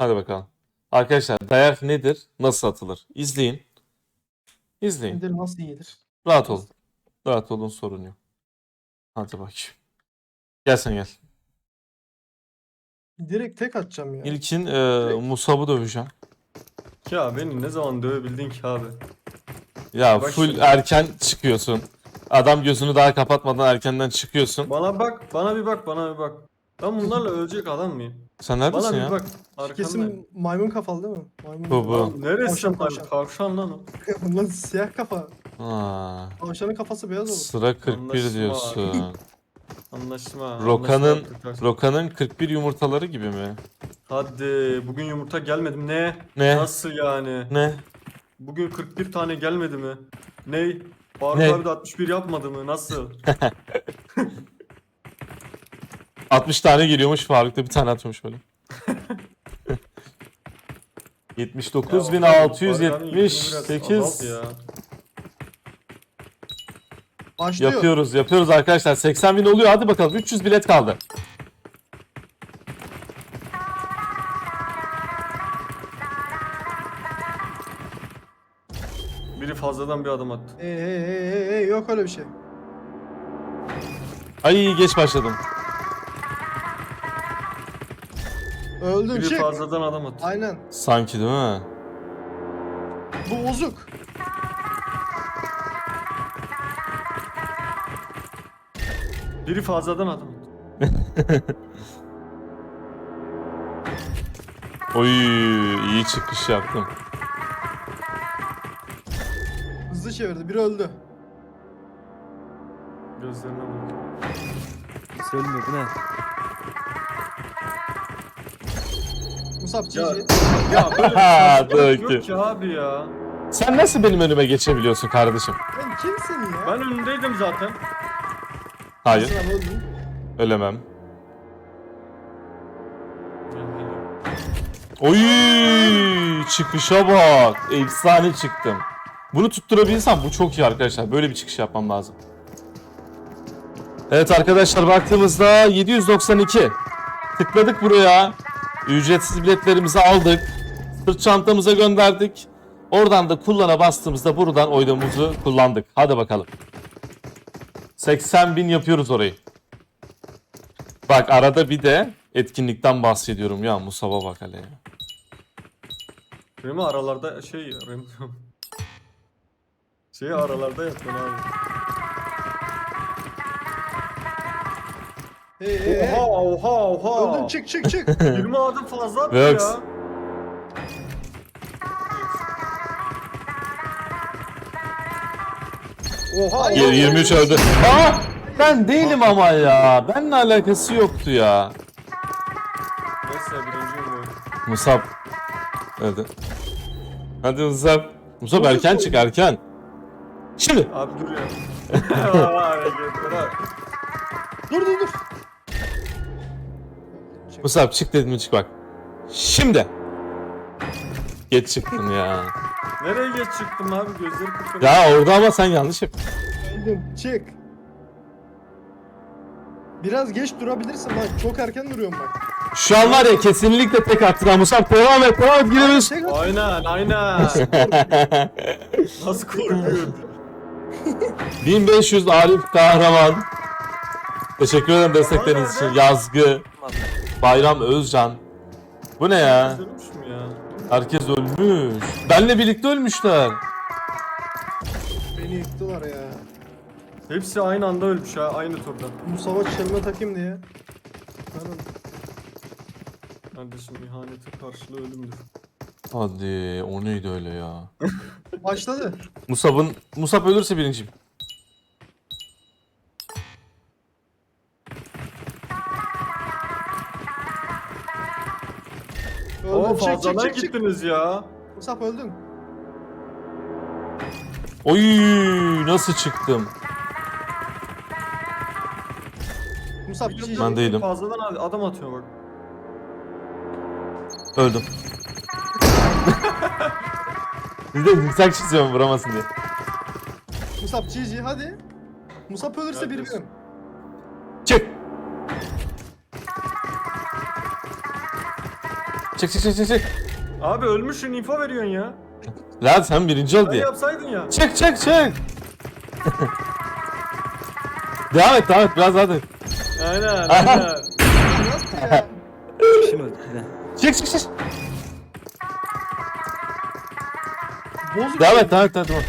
Hadi bakalım. Arkadaşlar dayak nedir? Nasıl atılır? İzleyin. İzleyin. Nedir nasıl iyidir? Rahat olun. Rahat olun sorun yok. Hadi bakayım. Gel sen gel. Direkt tek atacağım ya. İlkin e, Musab'ı döveceğim. Ya beni ne zaman dövebildin ki abi? Ya Bak full şimdi. erken çıkıyorsun. Adam gözünü daha kapatmadan erkenden çıkıyorsun. Bana bak, bana bir bak, bana bir bak. Ben bunlarla ölecek adam mıyım? Sen neredesin Bana ya? bir bak. Arkandayım. Kesin maymun kafalı değil mi? Maymun Bu, bu. Neresi Tavşan, tavşan. Tavşan lan o. Lan siyah kafa. Ha, Tavşanın kafası beyaz olur. sıra 41 Anlaşma. diyorsun. Anlaşma. Roka'nın anlaşma. Roka'nın 41 yumurtaları gibi mi? Hadi bugün yumurta gelmedi mi? Ne? Ne? Nasıl yani? Ne? Bugün 41 tane gelmedi mi? Ney? Abi de 61 yapmadı mı? Nasıl? 60 tane geliyormuş Faruk da bir tane atıyormuş böyle. 79.678 ya. Başlıyor. yapıyoruz yapıyoruz arkadaşlar 80 bin oluyor hadi bakalım 300 bilet kaldı. Biri fazladan bir adım attı. Hey hey hey hey yok öyle bir şey. Ay geç başladım. Öldün Biri çık. fazladan adım attı. Aynen. Sanki değil mi? Bu bozuk. Biri fazladan adım attı. Oy iyi çıkış yaptım. Hızlı çevirdi. Biri öldü. Gözlerine bak. Söylemiyor bu ne? Musab Ya, cici. ya böyle bir saçmalık döktü. yok ki abi ya. Sen nasıl benim önüme geçebiliyorsun kardeşim? Sen kimsin ya? Ben önündeydim zaten. Hayır Sen öldün. ölemem. Oy çıkışa bak. Efsane çıktım. Bunu tutturabilsem bu çok iyi arkadaşlar. Böyle bir çıkış yapmam lazım. Evet arkadaşlar baktığımızda 792. Tıkladık buraya. Ücretsiz biletlerimizi aldık. Sırt çantamıza gönderdik. Oradan da kullana bastığımızda buradan oyunumuzu kullandık. Hadi bakalım. 80 bin yapıyoruz orayı. Bak arada bir de etkinlikten bahsediyorum ya Musab'a bak hele ya. Aralarda şey Remi Şeyi aralarda yapın abi. Hey hey hey. Oha oha oha. Öldün çık çık çık. 20 adım fazla attı ya. Oha. Geri 23 öldü. Aa! Ben değilim ama ya. Benimle alakası yoktu ya. Neyse birinciyim oyun. Musab. Hadi. Hadi Musab. Musab erken çık erken. Şimdi. Abi dur ya. Hareketler. Dur dur dur. Musab çık dedim mi çık bak. Şimdi. Geç çıktın ya. Nereye geç çıktım abi gözleri kırpıyor. Ya orada ama sen yanlış yap. Öldüm çık. Biraz geç durabilirsin bak. Çok erken duruyorum bak. Şu an var ya kesinlikle tek attın ha Musab. Devam et devam et girebilirsin. Tek at. Aynen aynen. Nasıl korkuyor? 1500 Arif Kahraman. Teşekkür ederim destekleriniz için. Yazgı. Bayram Özcan. Bu ne ya? Üzülmüş mü ya? Herkes ölmüş. Benle birlikte ölmüşler. Beni yıktılar ya. Hepsi aynı anda ölmüş ha aynı turda. Bu savaş çelme takayım diye. Ben öldüm. Kardeşim ihanete karşılığı ölümdür. Hadi o neydi öyle ya? Başladı. Musab'ın Musab ölürse birinciyim. Oo Öldüm. Çık çık fazladan gittiniz ya. Musab öldün. Oy nasıl çıktım? Musab cici. Ben değilim. Fazladan ad- adam atıyor bak. Öldüm. Bir de zikzak çiziyorum vuramasın diye. Musab cici hadi. Musab ölürse bir. Çık. Çık çık çık çık çık. Abi ölmüşsün info veriyorsun ya. Lan sen birinci ol diye. yapsaydın ya. Çık çık çık. devam et devam et biraz hadi. Aynen aynen. Nasıl ya? Kişi mi öldü? Çık çık çık. Bozuk. Devam et devam et devam et.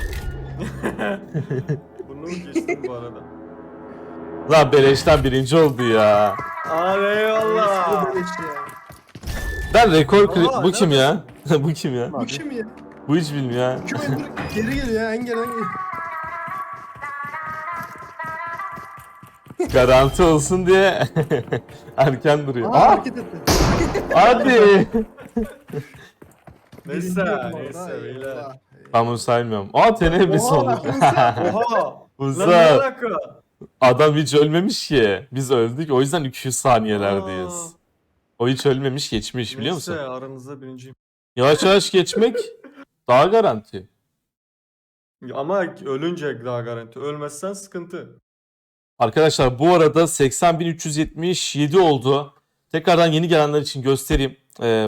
Bunu mu geçtin bu arada? Lan beleşten birinci oldu ya. Abi eyvallah. Bu beleş ya. Ben rekor Baba, kri- Bu kim ya? Bu kim ya? Bu kim ya? Bu hiç bilmiyor öldür? Geri geliyor ya. En geriden geliyor. Garanti olsun diye erken duruyor. Aa, Aa, hareket etti. hadi. Neyse neyse beyler. Ben bunu saymıyorum. Aa tenebris Oha, olmuş. Oha. Lan ne Uzat. alaka? Adam hiç ölmemiş ki. Biz öldük. O yüzden 200 saniyelerdeyiz. O hiç ölmemiş geçmiş biliyor musun? Neyse aranızda birinciyim. Yavaş yavaş geçmek daha garanti. Ama ölünce daha garanti. Ölmezsen sıkıntı. Arkadaşlar bu arada 80.377 oldu. Tekrardan yeni gelenler için göstereyim. Ee,